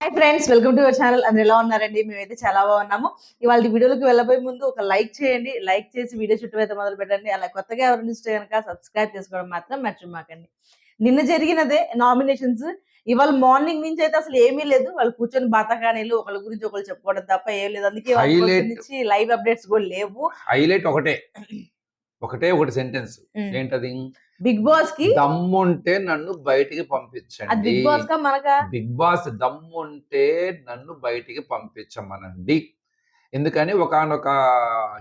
Hi friends welcome to our channel అందరు ఎలా ఉన్నారండి? మేమైతే చాలా బాగున్నాము. ఇవాళ వీడియోలోకి వెళ్ళబోయే ముందు ఒక లైక్ చేయండి. లైక్ చేసి వీడియో చుట్టూ అయితే మొదలు పెట్టండి. అలా కొత్తగా ఎవరైనా చూస్తే కనుక సబ్స్క్రైబ్ చేసుకోవడం మాత్రం మర్చిపోకండి నిన్న జరిగినదే నామినేషన్స్ ఇవాళ మార్నింగ్ నుంచి అయితే అసలు ఏమీ లేదు. వాళ్ళు కూర్చొని బాతకానీలు ఒకళ్ళ గురించి ఒకళ్ళు చెప్పుకోవడం తప్ప ఏం లేదు. అందుకే నుంచి లైవ్ అప్డేట్స్ కూడా లేవు. హైలైట్ ఒకటే. ఒకటే ఒకటి సెంటెన్స్ ఏంటది? బిగ్ బాస్కి దమ్ముంటే నన్ను బయటికి పంపించండి. బిగ్ బాస్ కా మనకా? బిగ్ బాస్ దమ్ముంటే నన్ను బయటికి పంపించమనండి. ఎందుకని ఒకనొక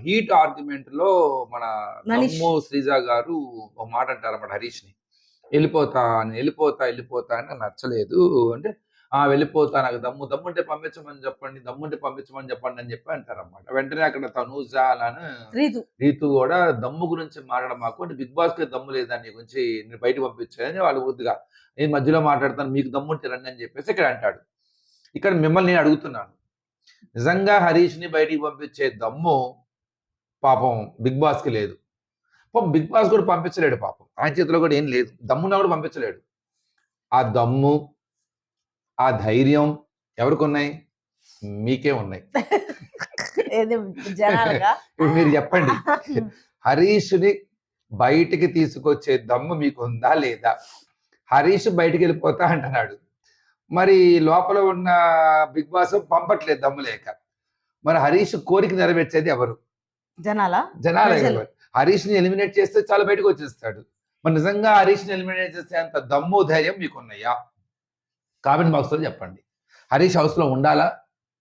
హీట్ ఆర్గ్యుమెంట్లో మన. దమ్ము శ్రీజ గారు ఒక మాట అంటారు అన్నమాట హరీష్ని వెళ్ళిపోతా వెళ్ళిపోతా వెళ్ళిపోతా అని నచ్చలేదు. అంటే ఆ వెళ్ళిపోతా నాకు దమ్ము దమ్ముంటే పంపించమని చెప్పండి దమ్ముంటే పంపించమని చెప్పండి అని చెప్పి అంటారు అన్నమాట వెంటనే అక్కడ తనూజ అలానే రీతు. రీతు కూడా దమ్ము గురించి మాట్లాడడం మాకు అంటే బిగ్ బాస్కి దమ్ము లేదా నీ గురించి నేను బయట పంపించాలని వాళ్ళు వద్దుగా నేను మధ్యలో మాట్లాడతాను మీకు దమ్ము ఉంటే రండి అని చెప్పేసి ఇక్కడ అంటాడు. ఇక్కడ మిమ్మల్ని నేను అడుగుతున్నాను. నిజంగా హరీష్ని బయటికి పంపించే దమ్ము పాపం బిగ్ బాస్కి లేదు. పాపం బిగ్ బాస్ కూడా పంపించలేడు పాపం. ఆయన చేతిలో కూడా ఏం లేదు. దమ్మున్నా కూడా పంపించలేడు. ఆ దమ్ము ఆ ధైర్యం ఎవరికి ఉన్నాయి. మీకే ఉన్నాయి మీరు చెప్పండి. హరీష్ని బయటికి తీసుకొచ్చే దమ్ము మీకు ఉందా లేదా? హరీష్ బయటికి వెళ్ళిపోతా అంటున్నాడు. మరి లోపల ఉన్న బిగ్ బాస్ పంపట్లేదు దమ్ము లేక. మరి హరీష్ కోరిక నెరవేర్చేది ఎవరు? జనాలా? జనాలే ప్రజలు. ఎవరు హరీష్ని ఎలిమినేట్ చేస్తే చాలా బయటకు వచ్చేస్తాడు. మరి నిజంగా హరీష్ని ఎలిమినేట్ చేస్తే అంత దమ్ము ధైర్యం మీకు ఉన్నాయా కామెంట్ బాక్స్లో చెప్పండి. హరీష్ హౌస్లో ఉండాలా?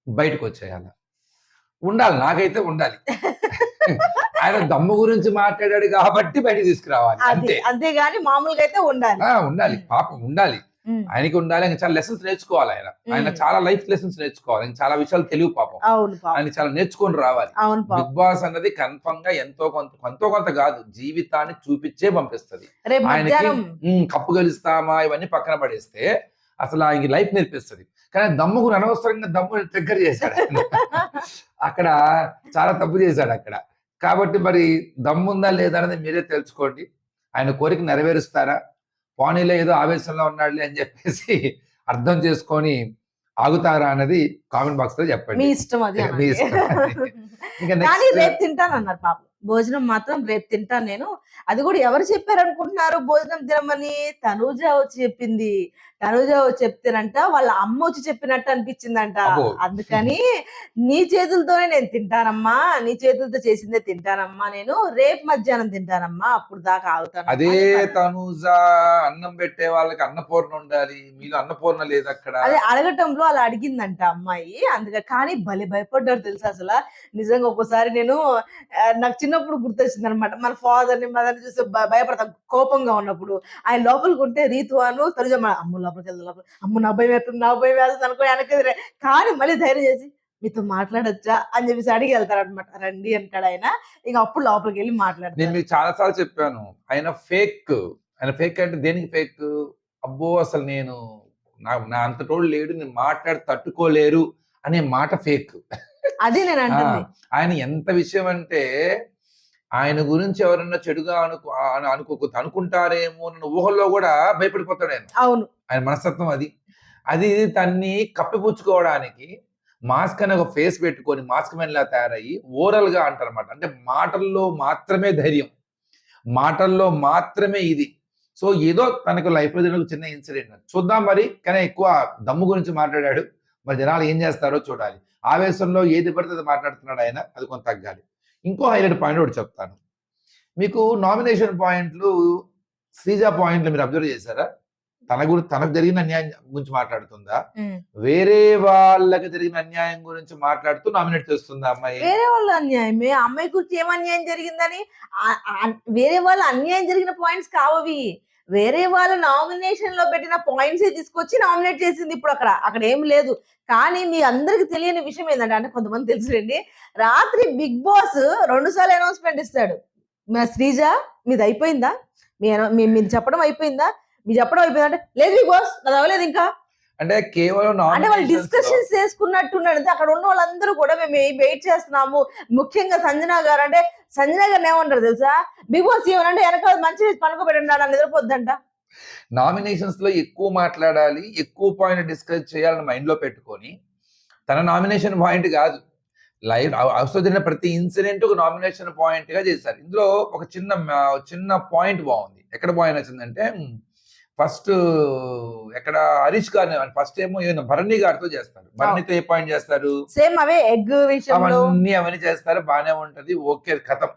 బయటకు వచ్చేయాలా? ఉండాలి. నాకైతే ఉండాలి. ఆయన దమ్ము గురించి మాట్లాడాడు కాబట్టి బయట తీసుకురావాలి. అంతే. అంతేగాని మామూలుగా అయితే ఉండాలి. ఉండాలి పాపం ఉండాలి. ఆయనకి ఉండాలి. ఆయన చాలా లెసన్స్ నేర్చుకోవాలి ఆయన. ఆయన. చాలా లైఫ్ లెసన్స్ నేర్చుకోవాలి. ఆయన చాలా విషయాలు తెలివి పాపం. ఆయన చాలా నేర్చుకొని రావాలి. బిగ్ బాస్ అన్నది కన్ఫర్మ్గా ఎంతో కొంత కొంత కొంత కాదు. జీవితాన్ని చూపించే పంపిస్తది. ఆయనకి కప్పు గెలుస్తామా? ఇవన్నీ పక్కన పడేస్తే అసలు ఆయనకి లైఫ్ నేర్పిస్తుంది. కానీ దమ్ముకు అనవసరంగా దమ్ము ట్రిగ్గర్ చేశాడు ఆయన. అక్కడ చాలా తప్పు చేశాడు అక్కడ. కాబట్టి మరి దమ్ముందా లేదా అనేది మీరే తెలుసుకోండి. ఆయన కోరిక నెరవేరుస్తారా? పోనీలో ఏదో ఆవేశంలో ఉన్నాడులే అని చెప్పేసి అర్థం చేసుకొని ఆగుతారా అనేది కామెంట్ బాక్స్లో మీ చెప్పండి ఇష్టం అది మీ. ఇష్టం కానీ రేపు తింటాను అన్నారు పాపం. భోజనం మాత్రం రేపు తింటాను నేను. అది కూడా ఎవరు చెప్పారు అనుకుంటున్నారు భోజనం తినమని తనూజ వచ్చి చెప్పింది. తనూజ వచ్చి చెప్తేనంట వాళ్ళ అమ్మ వచ్చి చెప్పినట్టు అనిపించిందంట. అందుకని నీ చేతులతోనే నేను తింటానమ్మా నీ చేతులతో చేసిందే తింటానమ్మా నేను రేపు మధ్యాహ్నం తింటానమ్మా అప్పుడు దాకా ఆగుతాను అదే తనూజ అన్నం పెట్టే వాళ్ళకి అన్నపూర్ణ ఉండాలి మీలో అన్నపూర్ణ లేదు అక్కడ. అదే అడగటంలో అలా అడిగిందంట అమ్మాయి అందుకే కానీ భలే భయపడ్డాడు తెలుసా అసలు. నిజంగా ఒక్కోసారి నేను నాకు చిన్నప్పుడు గుర్తొచ్చింది అనమాట మన ఫాదర్ని మదర్ చూసి భయపడతాం కోపంగా ఉన్నప్పుడు. ఆయన లోపలికి ఉంటే రీతు అను తరుజ అమ్మ లోపలికి వెళ్దాం లోపల అమ్మ నా భయం వేస్తుంది నా భయం వేస్తుంది అనుకో వెనక్కి కానీ మళ్ళీ ధైర్యం చేసి మీతో మాట్లాడొచ్చా? అని చెప్పేసి అడిగి వెళ్తారు అనమాట రండి అంటాడు ఆయన. ఇక అప్పుడు లోపలికి వెళ్ళి నేను మాట్లాడతారు మీకు చాలా సార్లు చెప్పాను ఆయన ఫేక్. ఆయన ఫేక్ అంటే దేనికి ఫేక్? అబ్బో అసలు నేను నా నా అంత తోడు లేడు నేను మాట్లాడి తట్టుకోలేరు అనే మాట ఫేక్. అదే నేను అంటుంది. ఆయన ఎంత విషయం అంటే ఆయన గురించి ఎవరన్నా చెడుగా అనుకో అను- అనుకో అనుకుంటారేమో అన్న ఊహల్లో కూడా భయపడిపోతాడు ఆయన. అవును. ఆయన మనస్తత్వం అది. అది తన్ని కప్పిపుచ్చుకోవడానికి మాస్క్ అనే ఒక ఫేస్ పెట్టుకొని మాస్క్ లా తయారయ్యి ఓరల్గా అంటారన్నమాట. అంటే మాటల్లో మాత్రమే ధైర్యం. మాటల్లో మాత్రమే ఇది. సో ఏదో తనకు లైఫ్లో జరిగిన చిన్న ఇన్సిడెంట్. చూద్దాం మరి కానీ ఎక్కువ దమ్ము గురించి మాట్లాడాడు. మరి జనాలు ఏం చేస్తారో చూడాలి. ఆవేశంలో ఏది పడితే అది మాట్లాడుతున్నాడు ఆయన. అది కొంత తగ్గాలి. ఇంకో హైలైట్ పాయింట్ ఒకటి చెప్తాను. మీకు నామినేషన్ పాయింట్లు శ్రీజ పాయింట్లు మీరు అబ్జర్వ్ చేశారా? తన గురించి తనకు జరిగిన అన్యాయం గురించి మాట్లాడుతుందా. వేరే వాళ్ళకి జరిగిన అన్యాయం గురించి మాట్లాడుతూ నామినేట్ చేస్తుందా అమ్మాయి? వేరే వాళ్ళ అన్యాయమే. ఆ అమ్మాయి గురించి ఏం అన్యాయం జరిగిందని? వేరే వాళ్ళ అన్యాయం జరిగిన పాయింట్స్ కావవి. వేరే వాళ్ళ నామినేషన్లో పెట్టిన పాయింట్స్ తీసుకొచ్చి నామినేట్ చేసింది ఇప్పుడు అక్కడ. అక్కడ ఏం లేదు. కానీ మీ అందరికి తెలియని విషయం ఏంటంటే అంటే కొంతమంది తెలుసులేండి. రాత్రి బిగ్ బాస్ రెండు సార్లు అనౌన్స్మెంట్ ఇస్తాడు. మా శ్రీజ మీది అయిపోయిందా? మీ మీ మీది చెప్పడం అయిపోయిందా? మీ చెప్పడం అయిపోయిందంటే లేదు బిగ్ బాస్ అది అవ్వలేదు ఇంకా. అంటే కేవలం అంటే వాళ్ళు డిస్కషన్స్ చేసుకున్నట్టున్నాడు అంటే అక్కడ ఉన్న వాళ్ళందరూ కూడా మేము వెయిట్ చేస్తున్నాము? ముఖ్యంగా సంజన గారు అంటే సంజన గారిని ఏమంటారు తెలుసా? బిగ్ బాస్ ఏమనంటే వెనక మంచి పనుకోబెట్టండి నిద్రపోద్దంట. నామినేషన్స్లో ఎక్కువ మాట్లాడాలి ఎక్కువ పాయింట్ డిస్కస్ చేయాలని మైండ్లో పెట్టుకొని తన నామినేషన్ పాయింట్ కాదు. లైవ్ అవసరం జరిగిన ప్రతి ఇన్సిడెంట్ ఒక నామినేషన్ పాయింట్గా చేశారు. ఇందులో ఒక చిన్న చిన్న పాయింట్ బాగుంది. ఎక్కడ పాయింట్ వచ్చిందంటే ఫస్ట్ ఎక్కడ హరీష్ గారు ఫస్ట్ ఏమో ఏమో భరణి గారితో చేస్తారు. భరణితో ఏ పాయింట్ చేస్తారు? సేమ్ అవే ఎగ్ అవన్నీ అవన్నీ చేస్తారు బానే ఉంటది. ఓకే కథం.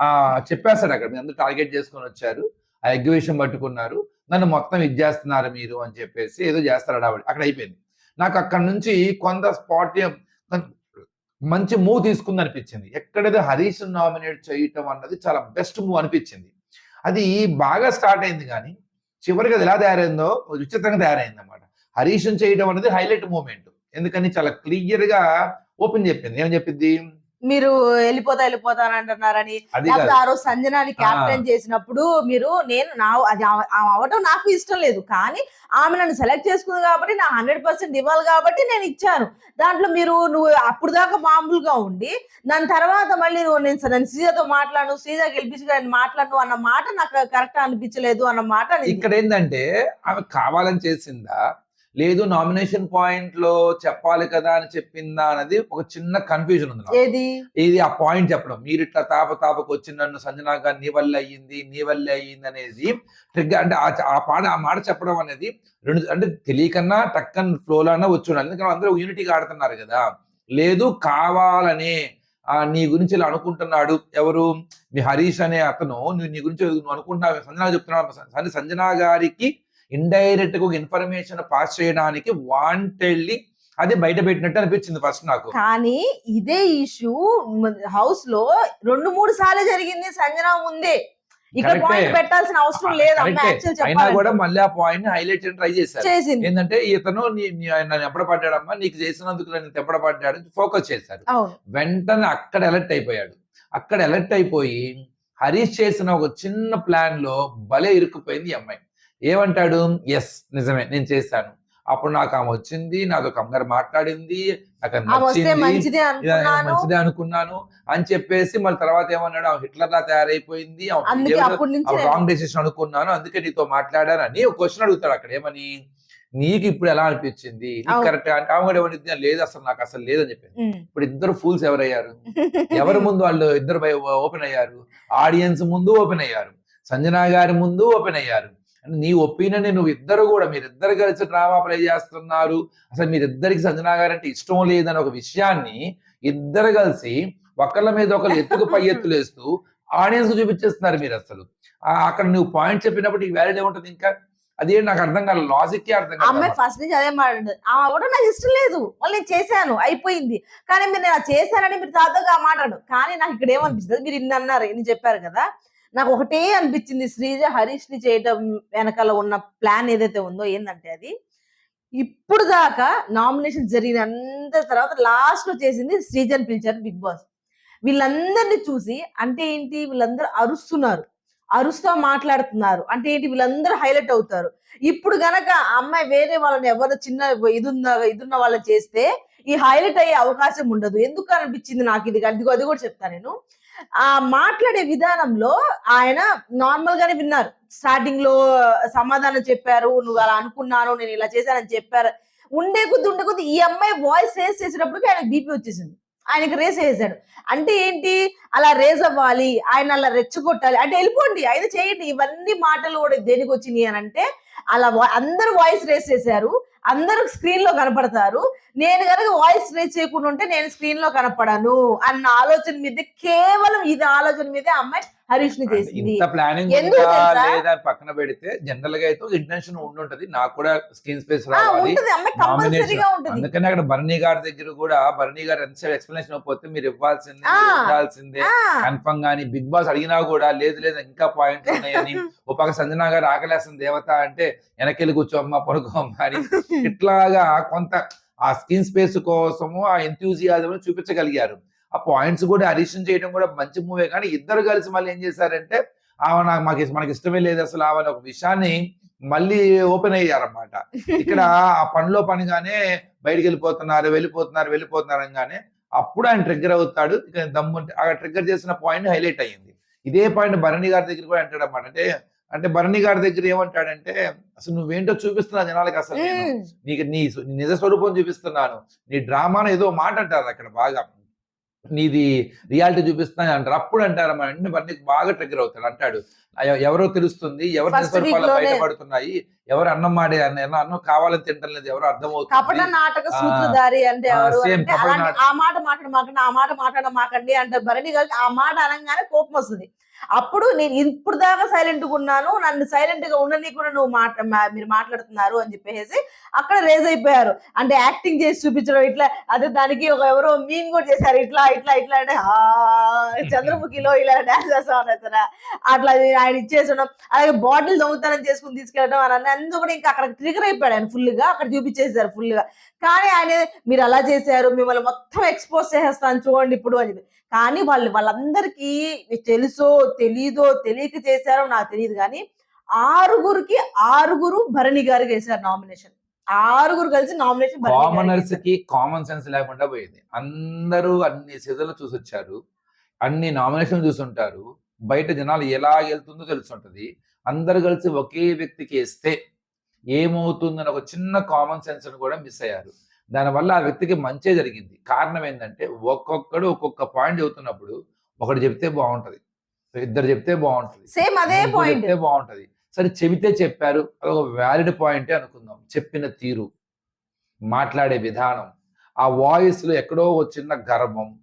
ఆ చెప్పేస్తాడు అక్కడ. మీరు అందరూ టార్గెట్ చేసుకొని వచ్చారు. ఆ ఎగ్జిబిషన్ పట్టుకున్నారు. నన్ను మొత్తం ఇది చేస్తున్నారు మీరు అని చెప్పేసి ఏదో చేస్తారు ఆవిడ. అక్కడ అయిపోయింది. నాకు అక్కడ నుంచి కొంత స్పాట్ మంచి మూవ్ తీసుకుంది అనిపించింది ఎక్కడైతే హరీష్ నామినేట్ చేయటం అన్నది చాలా బెస్ట్ మూవ్ అనిపించింది. అది బాగా స్టార్ట్ అయింది కానీ చివరికి అది ఎలా తయారైందో విచిత్రంగా తయారైంది అనమాట హరీష్ చేయడం అనేది హైలైట్ మూమెంట్. ఎందుకని చాలా క్లియర్గా ఓపెన్ చెప్పింది. ఏమని చెప్పింది? మీరు వెళ్ళిపోతా వెళ్ళిపోతా అంటున్నారని. లేకపోతే ఆ రోజు సంజనాని క్యాప్టెన్ చేసినప్పుడు మీరు నేను నా అది అవటం నాకు ఇష్టం లేదు. కానీ ఆమె నన్ను సెలెక్ట్ చేసుకుంది కాబట్టి నా హండ్రెడ్ పర్సెంట్ ఇవ్వాలి కాబట్టి నేను ఇచ్చాను. దాంట్లో మీరు నువ్వు అప్పుడు దాకా మామూలుగా ఉండి దాని తర్వాత మళ్ళీ నువ్వు నేను నేను శ్రీజతో మాట్లాడు శ్రీజ గెలిపించి నేను మాట్లాడు అన్న మాట నాకు కరెక్ట్ అనిపించలేదు అన్న మాట. ఇక్కడ ఏంటంటే ఆమె కావాలని చేసిందా? లేదు నామినేషన్ పాయింట్లో చెప్పాలి కదా అని చెప్పిందా అనేది ఒక చిన్న కన్ఫ్యూజన్ ఉంది. ఏది? ఇది ఆ పాయింట్ చెప్పడం? మీరు ఇట్లా తాప తాపకు వచ్చి నన్ను సంజనా గారు నీ వల్ల అయ్యింది నీ వల్ల అయ్యింది అనేది ట్రిగ్గర్ అంటే ఆ- ఆ పాట ఆ మాట చెప్పడం అనేది రెండు అంటే తెలియకన్నా టక్కన్ ఫ్లోలో అన్నా వచ్చి ఉండాలి. ఎందుకంటే అందరూ యూనిటీగా ఆడుతున్నారు కదా. లేదు కావాలనే ఆ నీ గురించి ఇలా అనుకుంటున్నాడు ఎవరు? మీ హరీష్ అనే అతను నువ్వు నీ గురించి నువ్వు అనుకుంటున్నావు సంజనా చెప్తున్నావు సంజ- సంజనా గారికి ఇండైరెక్ట్గా ఇన్ఫర్మేషన్ పాస్ చేయడానికి వాంటెడ్లీ అది బయట పెట్టినట్టు అనిపించింది ఫస్ట్ నాకు. కానీ ఇదే ఇష్యూ హౌస్లో రెండు మూడు సార్లు జరిగింది సంజన ముందే. ఇక్కడ. పాయింట్ పెట్టాల్సిన అవసరం లేదు అయినా కూడా మళ్ళీ ఆ పాయింట్ హైలైట్ చేయడం ట్రై చేశారు. ఏంటంటే ఇతను నీ- నీ- నన్ను ఎప్పుడు పడ్డాడమ్మా? నీకు చేసినందుకు నన్ను తెప్పడ పడ్డాడు? ఫోకస్ చేశారు. అవును. వెంటనే అక్కడ ఎలర్ట్ అయిపోయాడు. అక్కడ ఎలర్ట్ అయిపోయి హరీష్ చేసిన ఒక చిన్న ప్లాన్లో భలే ఇరుక్కుపోయింది ఈ అమ్మాయి. ఏమంటాడు? ఎస్ నిజమే నేను చేశాను. అప్పుడు నాకు ఆమె వచ్చింది నాతో కంగారు మాట్లాడింది నాకు మంచిదే మంచిదే అనుకున్నాను అని చెప్పేసి మళ్ళీ తర్వాత ఏమన్నాడు? ఆమె హిట్లర్ లా తయారైపోయింది రాంగ్ డెసిషన్ అనుకున్నాను అందుకే నీతో మాట్లాడాను అని ఒక క్వశ్చన్ అడుగుతాడు అక్కడ. ఏమని? నీకు ఇప్పుడు ఎలా అనిపించింది. కరెక్ట్ అంటే ఆమె కూడా ఏమనింది? లేదు అసలు నాకు అసలు లేదని చెప్పింది. ఇప్పుడు ఇద్దరు ఫూల్స్ ఎవరయ్యారు? ఎవరి ముందు వాళ్ళు ఇద్దరు ఓపెన్ అయ్యారు? ఆడియన్స్ ముందు ఓపెన్ అయ్యారు. సంజనా గారి ముందు ఓపెన్ అయ్యారు. నీ ఒపీనియన్ నువ్వు ఇద్దరు కూడా మీరిద్దరు కలిసి డ్రామా ప్లే చేస్తున్నారు. అసలు మీరిద్దరికి సంజనా గారు అంటే ఇష్టం లేదని ఒక విషయాన్ని ఇద్దరు కలిసి ఒకళ్ళ మీద ఒకళ్ళు ఎత్తుకు పై ఎత్తులు వేస్తూ ఆడియన్స్ చూపించేస్తున్నారు మీరు అసలు. ఆ, అక్కడ నువ్వు పాయింట్ చెప్పినప్పుడు ఈ వ్యాలిడ్ ఏముంటది ఇంకా. అదే నాకు అర్థం కాదు లాజిక్ అర్థం అమ్మాయి ఫస్ట్ నుంచి అదే మాట్లాడు ఆమె కూడా నాకు ఇష్టం లేదు. వాళ్ళు నేను చేశాను అయిపోయింది. కానీ మీరు నేను చేశానని మీరు తాతగా మాట్లాడు కానీ నాకు ఇక్కడ ఏమనిపిస్తుంది? మీరు ఇన్ని అన్నారు ఇన్ని చెప్పారు కదా. నాకు ఒకటే అనిపించింది శ్రీజ హరీష్ని చేయటం వెనకాల ఉన్న ప్లాన్ ఏదైతే ఉందో ఏంటంటే అది ఇప్పుడు దాకా నామినేషన్ జరిగిన అంత తర్వాత లాస్ట్లో చేసింది శ్రీజన్ పిలిచారు బిగ్ బాస్. వీళ్ళందరినీ చూసి అంటే ఏంటి వీళ్ళందరూ అరుస్తున్నారు అరుస్తా మాట్లాడుతున్నారు అంటే ఏంటి వీళ్ళందరూ హైలైట్ అవుతారు. ఇప్పుడు గనక అమ్మాయి వేరే వాళ్ళని ఎవరు చిన్న ఇదున్న ఇదున్న వాళ్ళని చేస్తే ఈ హైలైట్ అయ్యే అవకాశం ఉండదు. ఎందుకు అనిపించింది నాకు ఇది? అది అది కూడా చెప్తాను నేను. ఆ మాట్లాడే విధానంలో ఆయన నార్మల్ గానే విన్నారు. స్టార్టింగ్లో సమాధానం చెప్పారు నువ్వు అలా అనుకున్నాను నేను ఇలా చేశానని చెప్పారు. ఉండే కొద్ది ఉండే కొద్ది ఈ అమ్మాయి వాయిస్ రేస్ చేసేటప్పటికి ఆయన బీపీ వచ్చేసింది. ఆయనకి రేస్ వేసాడు అంటే ఏంటి? అలా రేజ్ అవ్వాలి ఆయన అలా రెచ్చగొట్టాలి. అంటే వెళ్ళిపోండి అయితే చేయండి. ఇవన్నీ మాటలు కూడా దేనికి వచ్చినాయి అని అంటే అలా అందరు అందరూ వాయిస్ రేస్ చేశారు. అందరూ స్క్రీన్లో కనపడతారు. నేను కనుక వాయిస్ రేజ్ చేయకుండా ఉంటే నేను స్క్రీన్లో కనపడను అన్న ఆలోచన మీద కేవలం ఇది ఆలోచన మీదే అమ్మాయి హరీష్ని చేసింది. ఇంత ప్లానింగ్? లేదా పక్కన పెడితే జనరల్గా అయితే ఇంటెన్షన్ ఉండుంటది. నాకు కూడా స్క్రీన్ స్పేస్ రావాలి. అందుకని అక్కడ భరణి గారి దగ్గర కూడా భరణి గారు ఎంతసేపు ఎక్స్ప్లెనేషన్ ఇవ్వకపోతే మీరు ఇవ్వాల్సిందే ఆ, కన్ఫర్మ్ గానీ బిగ్ బాస్ అడిగినా కూడా లేదు లేదు ఇంకా పాయింట్ ఉన్నాయని. ఒక పక్క సంజనా గారు ఆకలేస్తుంది దేవత అంటే వెనకెళ్ళి కూర్చోమ్మ పడుకోమ్మ అని. ఇట్లాగా కొంత ఆ స్క్రీన్ స్పేస్ కోసము ఆ ఎంతూజియాజం చూపించగలిగారు. ఆ పాయింట్స్ కూడా అడిషన్ చేయడం కూడా మంచి మూవే. కానీ ఇద్దరు కలిసి మళ్ళీ ఏం చేశారంటే ఆమె నాకు మాకు మనకి ఇష్టమే లేదు అసలు ఆమె ఒక విషయాన్ని మళ్ళీ ఓపెన్ అయ్యారన్నమాట. ఇక్కడ ఆ పనిలో పనిగానే బయటికి వెళ్ళిపోతున్నారు వెళ్ళిపోతున్నారు వెళ్ళిపోతున్నారు అనగానే అప్పుడు ఆయన ట్రిగ్గర్ అవుతాడు. ఇక దమ్ము ఆ ట్రిగ్గర్ చేసిన పాయింట్ హైలైట్ అయ్యింది. ఇదే పాయింట్ భరణి గారి దగ్గర కూడా అంటాడు అనమాట అంటే అంటే భరణి గారి దగ్గర ఏమంటాడంటే అసలు నువ్వేంటో చూపిస్తున్నా జనాలకి అసలు. నీకు నీ నిజ స్వరూపం చూపిస్తున్నాను. నీ డ్రామాను ఏదో మాట అంటారు అక్కడ బాగా. నీది రియాలిటీ చూపిస్తున్నాను అంటారు. అప్పుడు అంటారు మన అన్ని బన్నీకి బాగా ట్రిగ్గర్ అవుతాడు. అంటాడు "ఎవ- ఎవరో తెలుస్తుంది ఎవరి. బయటపడుతున్నాయి ఎవరు అన్నం మాడే అన్న అన్నం కావాలని తింటం లేదు ఎవరు కపట అర్థమవుతుంది నాటక సూత్రధారి అంటే ఆ, మాట మాట్లాడ మాకండి ఆ మాట మాట్లాడ మాకండి అంటే భరణి గారికి ఆ మాట అనగానే కోపం వస్తుంది. అప్పుడు నేను ఇప్పుడు దాకా సైలెంట్గా ఉన్నాను నన్ను సైలెంట్గా ఉండని కూడా నువ్వు మాట మా- మీరు మాట్లాడుతున్నారు అని చెప్పేసి అక్కడ రేజ్ అయిపోయారు. అంటే యాక్టింగ్ చేసి చూపించడం ఇట్లా అదే దానికి ఒక ఎవరో మీన్ కూడా చేశారు. ఇట్లా ఇట్లా ఇట్లా అంటే "ఆ, చంద్రముఖిలో ఇలా డాన్స్ చేస్తా ఉన్నారు అట్లా ఆయన ఇచ్చేసడం అలాగే బాటిల్ దొంగతనం చేసుకుని తీసుకెళ్ళడం అని అందుకు కూడా ఇంకా అక్కడ ట్రిగర్ అయిపోయాడు ఆయన ఫుల్గా అక్కడ చూపించేశారు ఫుల్గా. కానీ ఆయన మీరు అలా చేశారు మిమ్మల్ని మొత్తం ఎక్స్పోజ్ చేసేస్తాను చూడండి ఇప్పుడు అని చెప్పి. కానీ వాళ్ళు వాళ్ళందరికీ తెలుసో తెలీదో తెలియక చేశారో నాకు తెలియదు కానీ ఆరుగురికి ఆరుగురు భరణి గారికి వేశారు నామినేషన్. ఆరుగురు కలిసి నామినేషన్ కామనర్స్కి కామన్ సెన్స్ లేకుండా పోయింది. అందరూ అన్ని సీజన్లు చూసి వచ్చారు అన్ని నామినేషన్ చూసుంటారు. బయట జనాలు ఎలా వెళ్తుందో తెలుసుంటది. అందరు కలిసి ఒకే వ్యక్తికి వేస్తే ఏమవుతుందని ఒక చిన్న కామన్ సెన్స్ కూడా మిస్ అయ్యారు. దానివల్ల ఆ వ్యక్తికి మంచే జరిగింది. కారణం ఏంటంటే ఒక్కొక్కడు ఒక్కొక్క పాయింట్ చెబుతున్నప్పుడు ఒకటి చెప్తే బాగుంటది. ఇద్దరు చెప్తే బాగుంటది. సేమ్ అదే పాయింట్ బాగుంటది. సరే చెబితే చెప్పారు. అదొక వ్యాలిడ్ పాయింటే అనుకుందాం. చెప్పిన తీరు మాట్లాడే విధానం ఆ వాయిస్లో ఎక్కడో ఒక చిన్న గర్వం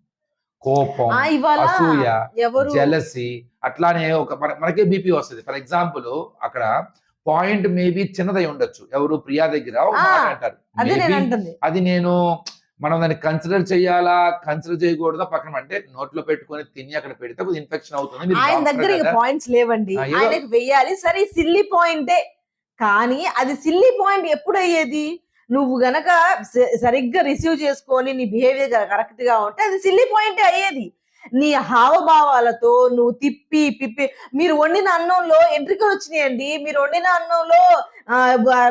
కోపం అసూయ జెలసీ అట్లానే ఒక మన- మనకే బీపీ వస్తుంది. ఫర్ ఎగ్జాంపుల్ అక్కడ పాయింట్ మేబీ చిన్నదై ఉండొచ్చు. ఎవరు ప్రియా దగ్గర అంటారు. అదే నేను Maybe అంటుంది. అది నేను మనం దాన్ని కన్సిడర్ చేయాలా? కన్సిడర్ చేయకూడదా? పక్కన అంటే నోట్లో పెట్టుకొని తిని అక్కడ పెడితే ఇన్ఫెక్షన్ అవుతుంది. ఆయన దగ్గర. పాయింట్స్ లేవండి. ఆయనకి వెయ్యాలి. సరే సిల్లీ పాయింటే కానీ అది సిల్లీ పాయింట్ ఎప్పుడు అయ్యేది? నువ్వు గనక సరిగ్గా రిసీవ్ చేసుకొని నీ బిహేవియర్ కరెక్ట్గా ఉంటే అది సిల్లీ పాయింటే అయ్యేది. నీ హావభావాలతో నువ్వు తిప్పి పిప్పి. మీరు వండిన అన్నంలో ఎంట్రికలు వచ్చినాయండి. మీరు వండిన అన్నంలో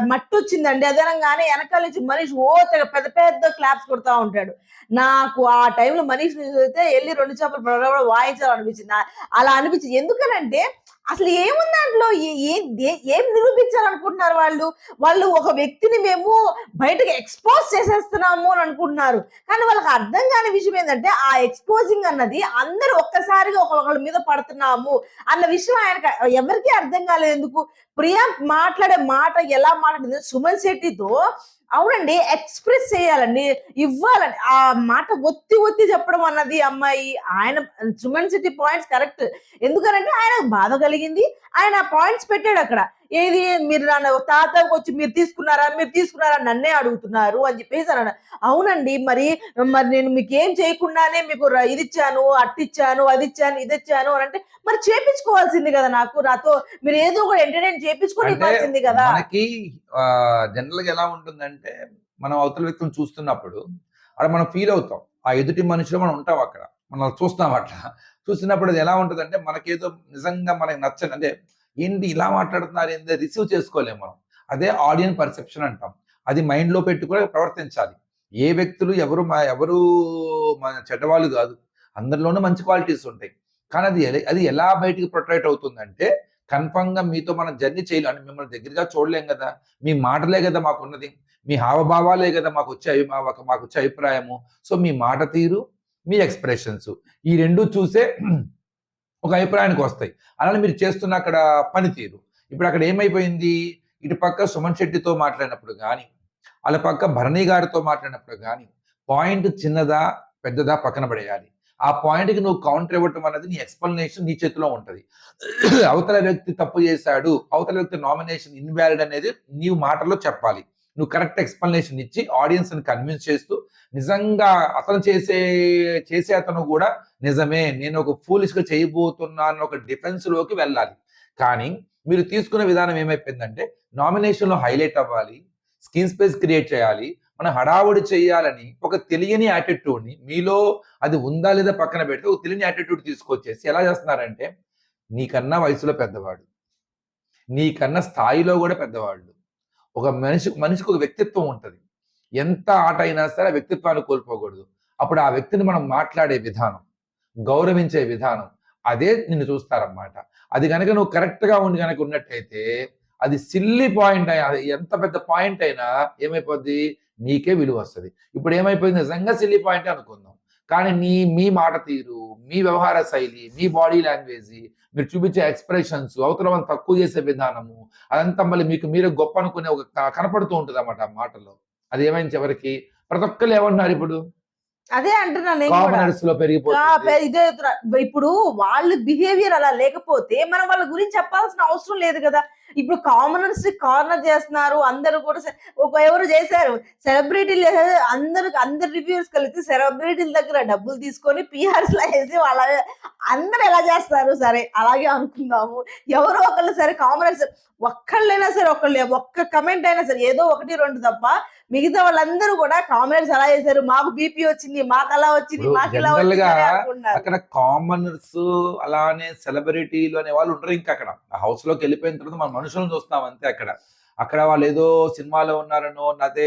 మట్టి వచ్చిందండి. అదనంగానే వెనకాల నుంచి మనిషి ఓ పెద్ద పెద్ద క్లాప్స్ కొడతా ఉంటాడు. నాకు ఆ టైంలో మనిషిని చూస్తే వెళ్ళి రెండు చేపలు వాయించాలనిపించింది. అలా అనిపించింది. ఎందుకనంటే అసలు ఏముంది దాంట్లో? ఏ- ఏం నిరూపించాలనుకుంటున్నారు వాళ్ళు? వాళ్ళు ఒక వ్యక్తిని మేము బయటకు ఎక్స్పోజ్ చేసేస్తున్నాము అని అనుకుంటున్నారు. కానీ వాళ్ళకి అర్థం కాని విషయం ఏంటంటే ఆ ఎక్స్పోజింగ్ అన్నది అందరూ ఒక్కసారిగా ఒకళ్ళ మీద పడుతున్నాము అన్న విషయం ఆయన ఎవరికీ అర్థం కాలేదు. ఎందుకు? ప్రియా మాట్లాడే మాట ఎలా మాట్లాడింది? సుమన్ శెట్టితో అవునండి ఎక్స్ప్రెస్ చేయాలండి. ఇవ్వాలండి. ఆ మాట ఒత్తి ఒత్తి చెప్పడం అన్నది అమ్మాయి ఆయన సుమన్ సిటీ పాయింట్స్ కరెక్ట్. ఎందుకనంటే ఆయన బాధ కలిగింది. ఆయన పాయింట్స్ పెట్టాడు అక్కడ. ఏది? మీరు నన్ను తాతకు వచ్చి మీరు తీసుకున్నారా? మీరు తీసుకున్నారా? నన్నే అడుగుతున్నారు అని చెప్పేసి అన్నాడు అవునండి మరి మరి నేను మీకు ఏం చేయకుండానే మీకు ఇది ఇచ్చాను అట్టిచ్చాను అది ఇచ్చాను ఇది ఇచ్చాను అని అంటే మరి చేపించుకోవాల్సింది కదా నాకు. నాతో మీరు ఏదో ఒక ఎంటర్టైన్ చేపించుకొని ఇవ్వాల్సింది కదా. మనకి జనరల్గా ఎలా ఉంటుందంటే మనం అవతల వ్యక్తిని చూస్తున్నప్పుడు అక్కడ మనం ఫీల్ అవుతాం. ఆ ఎదుటి మనిషిలో మనం ఉంటాం అక్కడ. మనం చూస్తాం అట్లా. చూసినప్పుడు అది ఎలా ఉంటుందంటే మనకేదో నిజంగా మనకి నచ్చని అంటే ఏంటి ఇలా మాట్లాడుతున్నారు ఏంటి రిసీవ్ చేసుకోలేము మనం. అదే ఆడియన్ పర్సెప్షన్ అంటాం. అది మైండ్లో పెట్టుకుని పెట్టుకొని ప్రవర్తించాలి. ఏ వ్యక్తులు ఎవరు మా- ఎవరు మన చెడ్డవాళ్ళు కాదు. అందరిలోనూ మంచి క్వాలిటీస్ ఉంటాయి. కానీ అది అది ఎలా బయటికి ప్రొటెక్ట్ అవుతుందంటే కన్ఫర్మ్గా మీతో మనం జర్నీ చేయాలి. అంటే మిమ్మల్ని దగ్గరగా చూడలేం కదా. మీ మాటలే కదా మాకున్నది. మీ హావభావాలే కదా మాకు వచ్చే మా- ఒక- మాకు వచ్చే అభిప్రాయము. సో మీ మాట తీరు మీ ఎక్స్ప్రెషన్స్ ఈ రెండు చూసే ఒక అభిప్రాయానికి వస్తాయి. అలానే మీరు చేస్తున్న అక్కడ పనితీరు. ఇప్పుడు అక్కడ ఏమైపోయింది? ఇటు పక్క సుమన్ శెట్టితో మాట్లాడినప్పుడు కానీ వాళ్ళ పక్క భరణి గారితో మాట్లాడినప్పుడు కానీ పాయింట్ చిన్నదా పెద్దదా పక్కన పడేయాలి. ఆ పాయింట్కి నువ్వు కౌంటర్ ఇవ్వటం అనేది నీ ఎక్స్ప్లెనేషన్ నీ చేతిలో ఉంటుంది. అవతల వ్యక్తి తప్పు చేశాడు అవతల వ్యక్తి నామినేషన్ ఇన్వాలిడ్ అనేది నీవు మాటల్లో చెప్పాలి. నువ్వు కరెక్ట్ ఎక్స్ప్లెనేషన్ ఇచ్చి ఆడియన్స్ని కన్విన్స్ చేస్తూ నిజంగా అతను చేసే చేసే అతను కూడా నిజమే నేను ఒక ఫూలిష్గా చేయబోతున్నాను ఒక డిఫెన్స్లోకి వెళ్ళాలి. కానీ మీరు తీసుకునే విధానం ఏమైపోయిందంటే నామినేషన్లో హైలైట్ అవ్వాలి స్క్రీన్ స్పేస్ క్రియేట్ చేయాలి మనం హడావుడి చేయాలని ఒక తెలియని యాటిట్యూడ్ని మీలో అది ఉందా లేదా పక్కన పెడితే ఒక తెలియని యాటిట్యూడ్ తీసుకొచ్చేసి ఎలా చేస్తున్నారంటే నీకన్నా వయసులో పెద్దవాడు నీకన్నా స్థాయిలో కూడా పెద్దవాళ్ళు ఒక మనిషి మనిషికి ఒక వ్యక్తిత్వం ఉంటుంది. ఎంత ఆట అయినా సరే ఆ వ్యక్తిత్వాన్ని కోల్పోకూడదు. అప్పుడు ఆ వ్యక్తిని మనం మాట్లాడే విధానం గౌరవించే విధానం అదే నిన్ను చూస్తారన్నమాట. అది కనుక నువ్వు కరెక్ట్గా ఉండి కనుక ఉన్నట్టయితే అది సిల్లీ పాయింట్ అయినా అది ఎంత పెద్ద పాయింట్ అయినా ఏమైపోద్ది? నీకే విలువ వస్తుంది. ఇప్పుడు ఏమైపోయింది? నిజంగా సిల్లీ పాయింట్ అనుకుందాం. కానీ నీ మీ మాట తీరు మీ వ్యవహార శైలి మీ బాడీ లాంగ్వేజ్ మీరు చూపించే ఎక్స్ప్రెషన్స్ అవతల వాళ్ళని తక్కువ చేసే విధానము అదంతా మళ్ళీ మీకు మీరే గొప్ప అనుకునే ఒక కనపడుతూ ఉంటుంది అన్నమాట మాటలో అది ఏమైంది చివరికి? ప్రతి ఒక్కరు ఏమన్నారు ఇప్పుడు? అదే అంటున్నా నేను కూడా. కామనర్స్లో ఆ, పెరిగిపోతుంది పె- ఇదే. ఇప్పుడు వాళ్ళ బిహేవియర్ అలా లేకపోతే మనం వాళ్ళ గురించి చెప్పాల్సిన అవసరం లేదు కదా. ఇప్పుడు కామనర్స్ కార్నర్ చేస్తున్నారు అందరూ కూడా ఒక ఎవరు చేశారు సెలబ్రిటీలు అందరు అందరు రివ్యూస్ కలిసి సెలబ్రిటీల దగ్గర డబ్బులు తీసుకొని పిఆర్స్ లా వేసి వాళ్ళ అందరు ఎలా చేస్తారు? సరే అలాగే అనుకుందాము. ఎవరో ఒకళ్ళు సరే కామనర్స్ ఒక్కళ్ళైనా సరే ఒకళ్ళు ఒక్క కమెంట్ అయినా సరే ఏదో ఒకటి రెండు తప్ప మిగతా వాళ్ళందరూ కూడా కామనర్స్ అలా చేశారు. మాకు బీపీ వచ్చింది మాకు అలా వచ్చింది మాకు ఇలా వచ్చింది. అక్కడ కామనర్స్ అలానే సెలబ్రిటీలు అనే వాళ్ళు ఉండరు ఇంకా అక్కడ. హౌస్లోకి వెళ్ళిపోయిన తర్వాత మన మనుషులను చూస్తాం అంతే అక్కడ. అక్కడ వాళ్ళు ఏదో సినిమాలో ఉన్నారనో అదే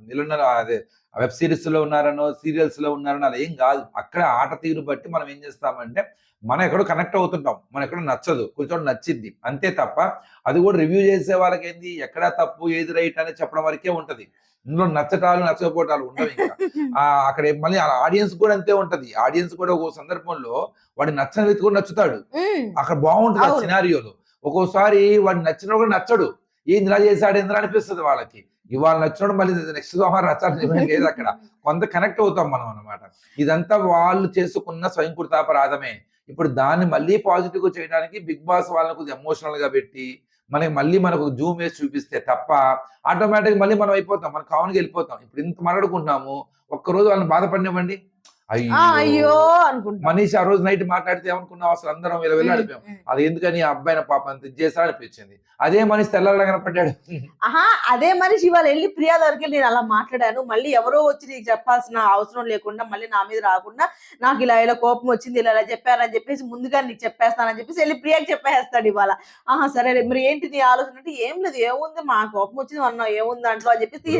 విలన్ అదే వెబ్ సిరీస్లో ఉన్నారనో సీరియల్స్లో ఉన్నారనో అలా ఏం కాదు. అక్కడ ఆట తీరు బట్టి మనం ఏం చేస్తామంటే మనం ఎక్కడో కనెక్ట్ అవుతుంటాం. మనం ఎక్కడో నచ్చదు. కొంచెం నచ్చిద్ది. అంతే తప్ప అది కూడా రివ్యూ చేసే వాళ్ళకి ఏంది ఎక్కడ తప్పు ఏది రైట్ అనేది చెప్పడం వరకే ఉంటది. ఇందులో నచ్చటాలు నచ్చకపోవటాలు ఉండవు ఇంకా. ఆ అక్కడ మళ్ళీ ఆడియన్స్ కూడా అంతే ఉంటది. ఆడియన్స్ కూడా ఒక సందర్భంలో వాడి నచ్చని వ్యక్తి కూడా నచ్చుతాడు. అక్కడ బాగుంటుంది ఆ. సినారియోలో. ఒక్కోసారి వాడు నచ్చిన కూడా నచ్చడు. ఏంది ఇలా చేశాడు? ఎందుకు అనిపిస్తుంది వాళ్ళకి. ఇవాళ నచ్చినోడు మళ్ళీ నెక్స్ట్ సోమవారం నచ్చాలని లేదు అక్కడ. కొంత కనెక్ట్ అవుతాం మనం అన్నమాట. ఇదంతా వాళ్ళు చేసుకున్న స్వయంకృతాపరాధమే. ఇప్పుడు దాన్ని మళ్ళీ పాజిటివ్గా చేయడానికి బిగ్ బాస్ వాళ్ళని కొద్దిగా ఎమోషనల్గా పెట్టి మనకి మళ్ళీ మనకు జూమ్ వేసి చూపిస్తే తప్ప ఆటోమేటిక్ మళ్ళీ మనం అయిపోతాం. మనం కామన్గా వెళ్ళిపోతాం. ఇప్పుడు ఇంత మాట్లాడుకుంటున్నాము. ఒక్కరోజు వాళ్ళని బాధపడినవ్వండి. అయ్యో. అనుకుంటా. మనీష్ ఆ రోజు నైట్ మాట్లాడితే ఏమనుకున్నాం? అసలు అందరం వెళ్ళి అడిపాం ఉమ్. అది ఎందుకని ఆ అబ్బాయిని పాపం అంత చేశాడు అనిపించింది. అదే మనిషి తెల్లగా కనపడ్డాడు ఆహా అదే మనిషి ఇవాళ వెళ్ళి ప్రియా దగ్గరికి వెళ్ళి నేను అలా మాట్లాడాను. మళ్ళీ ఎవరో వచ్చి నీకు చెప్పాల్సిన అవసరం లేకుండా మళ్ళీ నా మీద రాకుండా నాకు ఇలా ఇలా కోపం వచ్చింది ఇలా ఇలా చెప్పారని చెప్పేసి ముందుగా నీకు చెప్పేస్తానని చెప్పేసి వెళ్ళి ప్రియాకి చెప్పేస్తాడు ఇవాళ. ఆహా సరే మరి ఏంటి నీ ఆలోచన? అంటే ఏం లేదు ఏముంది? మా కోపం వచ్చింది అన్నావు ఏముంది? దాంట్లో అని చెప్పేసి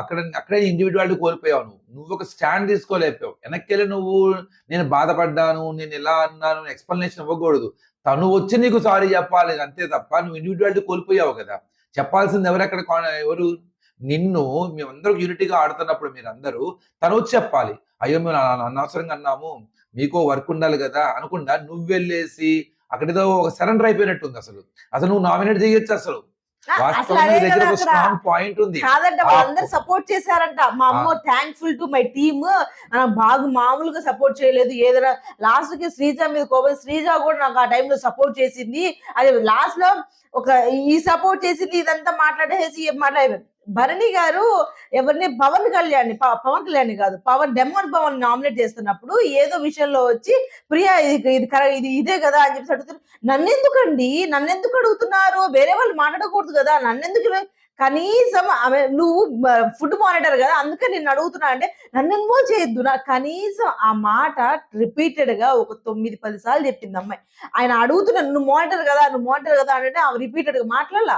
అక్కడ అక్కడే ఇండివిజువాలిటీ కోల్పోయావు నువ్వు. నువ్వు ఒక స్టాండ్ తీసుకోలేకపోయావు. వెనక్కి వెళ్ళి నువ్వు నేను బాధపడ్డాను నేను ఎలా అన్నాను ఎక్స్ప్లెనేషన్ ఇవ్వకూడదు. తను వచ్చి నీకు సారీ చెప్పాలి అంతే తప్ప నువ్వు ఇండివిజువాలిటీ కోల్పోయావు కదా. చెప్పాల్సింది ఎవరెక్కడ ఎవరు? నిన్ను మేమందరూ యూనిటీగా ఆడుతున్నప్పుడు మీరందరూ తను వచ్చి చెప్పాలి. అయ్యో మేము అనవసరంగా అన్నాము మీకో వర్క్ ఉండాలి కదా అనుకుండా నువ్వు వెళ్ళేసి అక్కడేదో ఒక సరెండర్ అయిపోయినట్టుంది అసలు. అసలు నువ్వు నామినేట్ చేయొచ్చు అసలు. పాయింట్ ఉంది. కాదంట వాళ్ళందరూ సపోర్ట్ చేశారంట. మా అమ్మ థ్యాంక్ఫుల్ టు మై టీమ్ బాగా మామూలుగా సపోర్ట్ చేయలేదు. ఏదైనా లాస్ట్కి శ్రీజ మీద కోపం శ్రీజ కూడా నాకు ఆ టైంలో సపోర్ట్ చేసింది. అది లాస్ట్లో ఒక ఈ సపోర్ట్ చేసింది ఇదంతా మాట్లాడేసి మాట్లాడే భరణి గారు ఎవరిని పవన్ కళ్యాణ్ పవన్ కళ్యాణ్ కాదు పవన్ డెమోన్ పవన్ నామినేట్ చేస్తున్నప్పుడు ఏదో విషయంలో వచ్చి ప్రియా ఇది ఇది ఇదే కదా అని చెప్పి అడుగుతున్నారు. నన్నెందుకండి? నన్నెందుకు అడుగుతున్నారు? వేరే వాళ్ళు మాట్లాడకూడదు కదా. నన్నెందుకు కనీసం ఆమె నువ్వు ఫుడ్ మానిటర్ కదా అందుకే నేను అడుగుతున్నా అంటే నన్ను ఇన్వాల్వ్ చేయొద్దు. నా కనీసం ఆ మాట రిపీటెడ్గా ఒక తొమ్మిది పది సార్లు చెప్పింది అమ్మాయి. ఆయన అడుగుతున్నా నువ్వు మానిటర్ కదా నువ్వు మానిటర్ కదా అంటే ఆమె రిపీటెడ్గా మాట్లాడాల.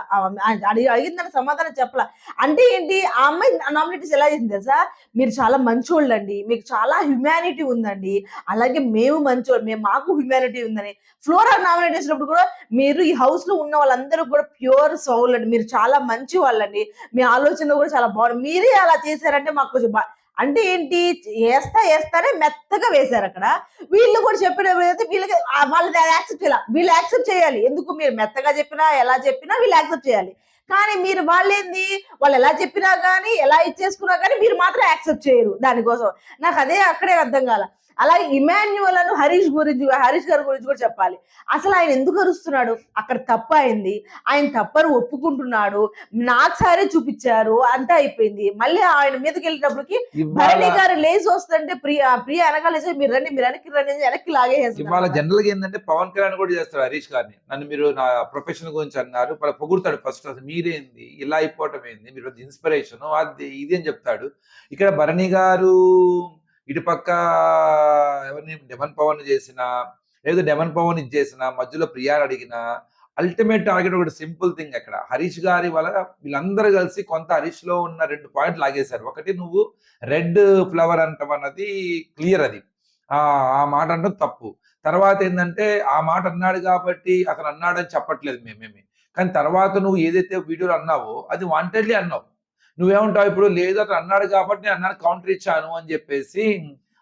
అడిగి అడిగిందని సమాధానం చెప్పాల. అంటే ఏంటి ఆ అమ్మాయి నామినేటీస్ ఎలా చేసింది తెలుసా? మీరు చాలా మంచోళ్ళు అండి మీకు చాలా హ్యుమానిటీ ఉందండి. అలాగే మేము మంచోళ్ళు. మేము మాకు హ్యుమానిటీ ఉందని. ఫ్లోరా నామినేట్ చేసినప్పుడు కూడా మీరు ఈ హౌస్లో ఉన్న వాళ్ళందరూ కూడా ప్యూర్ సౌల్ అండి. మీరు చాలా మంచి వాళ్ళని. మీ ఆలోచన కూడా చాలా బాగుంది మీరే అలా చేశారంటే మాకు కొంచెం అంటే ఏంటి? వేస్తా వేస్తానే మెత్తగా వేశారు అక్కడ. వీళ్ళు కూడా చెప్పినప్పుడు అయితే వీళ్ళకి వాళ్ళది యాక్సెప్ట్ చేయాలి. వీళ్ళు యాక్సెప్ట్ చేయాలి. ఎందుకు మీరు మెత్తగా చెప్పినా ఎలా చెప్పినా వీళ్ళు యాక్సెప్ట్ చేయాలి. కానీ మీరు వాళ్ళేంది? వాళ్ళు ఎలా చెప్పినా కానీ ఎలా ఇచ్చేసుకున్నా కానీ మీరు మాత్రం యాక్సెప్ట్ చేయరు దానికోసం. నాకు అదే అక్కడే అర్థం కాల. అలాగే ఇమాన్యువల్ అను హరీష్ గురించి హరీష్ గారి గురించి కూడా చెప్పాలి. అసలు ఆయన ఎందుకు అరుస్తున్నాడు? అక్కడ తప్పు అయింది. ఆయన తప్పని ఒప్పుకుంటున్నాడు. నాకు సారే చూపించారు. అంతా అయిపోయింది. మళ్ళీ ఆయన మీదకి వెళ్ళేటప్పటికి భరణి ఇవాళ గారు లేచి వస్తుంటే ప్రియ ప్రియ వెనకాల లేచి, మీరు రండి మీరు వెనక్కి రండి వెనక్కి ఇవాళ లాగేసేస్తున్నారు జనరల్గా ఏంటంటే పవన్ కళ్యాణ్ కూడా చేస్తాడు హరీష్ గారిని. నన్ను మీరు నా ప్రొఫెషన్ గురించి అన్నారు. వాళ్ళ పొగుడతాడు ఫస్ట్ అసలు మీరేంది? ఇలా అయిపోవటం ఏంది? మీరు ఇన్స్పిరేషన్ అది ఇది అని చెప్తాడు. ఇక్కడ భరణి గారు ఇటుపక్క ఎవరిని? డెమన్ పవన్ చేసిన లేదు డెమన్ పవన్ ఇది మధ్యలో ప్రియాని అడిగిన అల్టిమేట్ టార్గెట్ ఒకటి సింపుల్ థింగ్ అక్కడ. హరీష్ గారి వల్ల వీళ్ళందరూ కలిసి కొంత హరీష్లో ఉన్న రెండు పాయింట్లు లాగేశారు. ఒకటి నువ్వు రెడ్ ఫ్లవర్ అంటాం అన్నది క్లియర్ అది. ఆ మాట అంటే తప్పు. తర్వాత ఏంటంటే ఆ మాట అన్నాడు కాబట్టి అతను అన్నాడని చెప్పట్లేదు మేమేమి. కానీ తర్వాత నువ్వు ఏదైతే వీడియోలు అన్నావో అది వాంటెడ్లీ అన్నావు. నువ్వేమంటావు? ఇప్పుడు లేదు అతను అన్నాడు కాబట్టి నేను అన్నాను కౌంటర్ ఇచ్చాను అని చెప్పేసి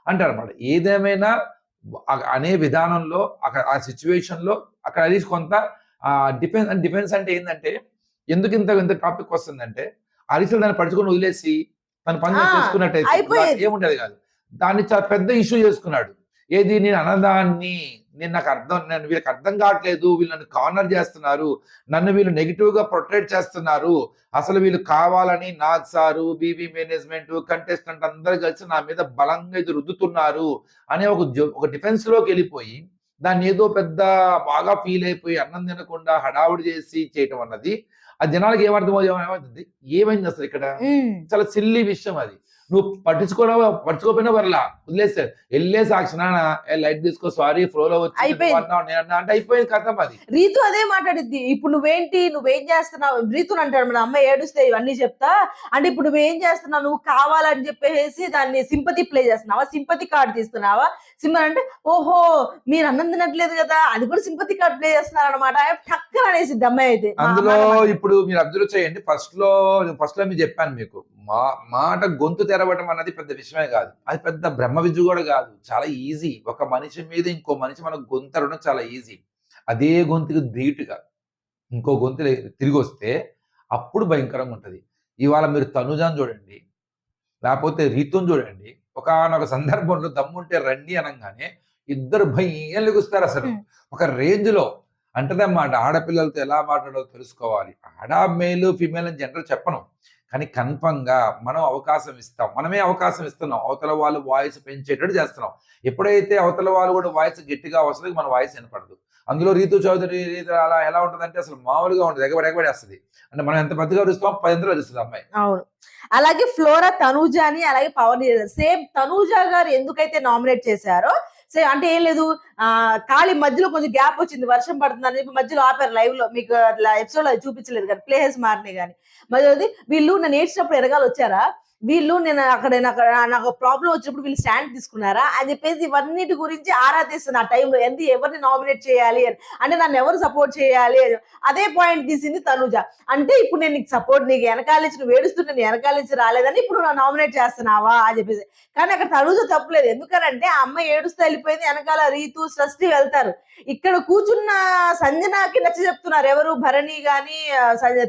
అంటారు అనమాట ఏదేమైనా అనే విధానంలో అక్కడ ఆ సిచ్యువేషన్లో అక్కడ అది కొంత డిఫెన్స్ డిఫెన్స్ అంటే ఏంటంటే ఎందుకు ఇంత ఇంత టాపిక్ వస్తుందంటే అరిసలు దాన్ని పడుచుకొని వదిలేసి తన పని చేసుకున్నట్టయితే. ఏముండేది కాదు. దాన్ని చాలా పెద్ద ఇష్యూ చేసుకున్నాడు. ఏది నేను అన్నదాన్ని నేను నాకు అర్థం నేను వీళ్ళకి అర్థం కావట్లేదు వీళ్ళు నన్ను కార్నర్ చేస్తున్నారు నన్ను వీళ్ళు నెగిటివ్గా ప్రొటెక్ట్ చేస్తున్నారు అసలు వీళ్ళు కావాలని Nag sir BB management contestant అందరు కలిసి నా మీద బలంగా ఇది రుద్దుతున్నారు అనే ఒక ఒక డిఫెన్స్లోకి వెళ్ళిపోయి దాన్ని ఏదో పెద్ద బాగా ఫీల్ అయిపోయి అన్నం తినకుండా హడావుడి చేసి చేయటం అన్నది ఆ జనాలకు ఏమర్థం ఏమవుతుంది? ఏమైంది అసలు ఇక్కడ. చాలా సిల్లి విషయం అది. నువ్వు పట్టించుకోవడం పట్టించుకోకపోయినా వర్లా వదిలేసారు వెళ్ళే సాక్షి. నాన్న లైట్ తీసుకో సారీ ఫ్లోలో వచ్చి అంటే అయిపోయింది కథం అది రీతు అదే మాట్లాడిద్ది. ఇప్పుడు నువ్వేంటి నువ్వేం చేస్తున్నావు? రీతుని అంటాడు మన అమ్మాయి ఏడుస్తే ఇవన్నీ చెప్తా. అంటే ఇప్పుడు నువ్వేం చేస్తున్నావు? నువ్వు కావాలని చెప్పేసి దాన్ని సింపతి ప్లే చేస్తున్నావా? సింపతి కార్డ్ తీస్తున్నావా? సింపతి అంటే ఓహో మీరు అన్నం తినట్లేదు కదా అది కూడా సింపతి కార్డ్ ప్లే చేస్తున్నారు అనమాట టక్కన అనేసిద్ది అమ్మాయి అయితే. అందులో ఇప్పుడు మీరు అబ్జర్వ్ చేయండి. ఫస్ట్లో ఫస్ట్లో మీరు చెప్పాను మీకు. మా మాట గొంతు తెరవడం అన్నది పెద్ద విషయమే కాదు. అది పెద్ద బ్రహ్మ విద్య కూడా కాదు. చాలా ఈజీ. ఒక మనిషి మీద ఇంకో మనిషి మనకు గొంతరడం చాలా ఈజీ. అదే గొంతుకు ధీటుగా ఇంకో గొంతు తిరిగి వస్తే అప్పుడు భయంకరంగా ఉంటది. ఇవాళ మీరు తనుజాన్ చూడండి లేకపోతే రీతుని చూడండి. ఒకనొక సందర్భంలో దమ్ముంటే రండి అనగానే ఇద్దరు భయం లెగుస్తారు అసలు. ఒక రేంజ్లో అంటదన్నమాట ఆడపిల్లలతో ఎలా మాట్లాడాలో తెలుసుకోవాలి. ఆడ మేలు ఫిమేల్ అని జనరల్ చెప్పను. కానీ కన్ఫర్మ్గా మనం అవకాశం ఇస్తాం. మనమే అవకాశం ఇస్తున్నాం. అవతల వాళ్ళు వాయిస్ పెంచేటట్టు చేస్తున్నాం. ఎప్పుడైతే అవతల వాళ్ళు కూడా వాయిస్ గట్టిగా వస్తుంది మన వాయిస్ వినపడదు. అందులో రీతు చౌదరి రీతి అలా ఎలా ఉంటుందంటే అసలు మామూలుగా ఉంటుంది ఎగబడి ఎగబడేస్తుంది అంటే మనం ఎంత పెద్దగా అరుస్తాం పది ఎంతలో అరుస్తుంది అమ్మాయి. అవును. అలాగే ఫ్లోరా తనూజాని అలాగే పవన్ సేమ్ తనూజ గారు ఎందుకైతే నామినేట్ చేశారో సరే అంటే ఏం లేదు. ఆ ఖాళీ మధ్యలో కొంచెం గ్యాప్ వచ్చింది వర్షం పడుతుందని చెప్పి మధ్యలో ఆపారు లైవ్లో. మీకు ఎపిసోడ్ అది చూపించలేదు కానీ ప్లేసెస్ మారినాయి కానీ. మరి వీళ్ళు నేను ఏడ్చినప్పుడు ఎరగాలు వచ్చారా? వీళ్ళు నేను అక్కడ నాకు నాకు ప్రాబ్లం వచ్చినప్పుడు వీళ్ళు స్టాండ్ తీసుకున్నారా అని చెప్పేసి ఇవన్నిటి గురించి ఆరా తీస్తుంది ఆ టైంలో ఎంత ఎవరిని నామినేట్ చేయాలి అని. అంటే నన్ను ఎవరు సపోర్ట్ చేయాలి అని. అదే పాయింట్ తీసింది తనుజ. అంటే ఇప్పుడు నేను నీకు సపోర్ట్ నీకు వెనకాలించి నువ్వు ఏడుస్తుంటే నేను వెనకాలించి రాలేదని ఇప్పుడు నువ్వు నామినేట్ చేస్తున్నావా అని చెప్పేసి. కానీ అక్కడ తనుజ తప్పలేదు. ఎందుకనంటే ఆ అమ్మాయి ఏడుస్తూ వెళ్ళిపోయింది. వెనకాల రీతు సృష్టి వెళ్తారు. ఇక్కడ కూర్చున్న సంజనాకి నచ్చ చెప్తున్నారు ఎవరు? భరణి కానీ